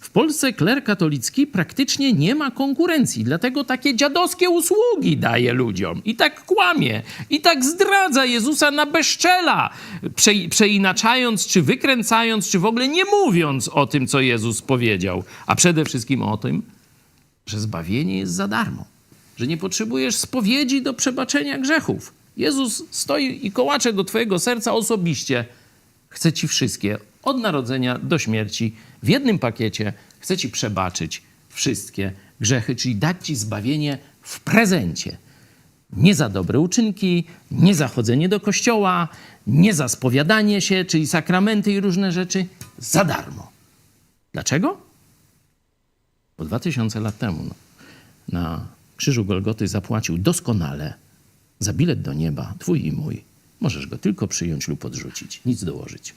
W Polsce kler katolicki praktycznie nie ma konkurencji, dlatego takie dziadowskie usługi daje ludziom. I tak kłamie, i tak zdradza Jezusa na bezczela, prze, przeinaczając, czy wykręcając, czy w ogóle nie mówiąc o tym, co Jezus powiedział. A przede wszystkim o tym, że zbawienie jest za darmo, że nie potrzebujesz spowiedzi do przebaczenia grzechów. Jezus stoi i kołacze do twojego serca osobiście. Chce ci wszystkie, od narodzenia do śmierci, w jednym pakiecie. Chce ci przebaczyć wszystkie grzechy, czyli dać ci zbawienie w prezencie. Nie za dobre uczynki, nie za chodzenie do kościoła, nie za spowiadanie się, czyli sakramenty i różne rzeczy, za darmo. Dlaczego? Bo 2000 lat temu no, na krzyżu Golgoty zapłacił doskonale za bilet do nieba, twój i mój. Możesz go tylko przyjąć lub odrzucić, nic dołożyć.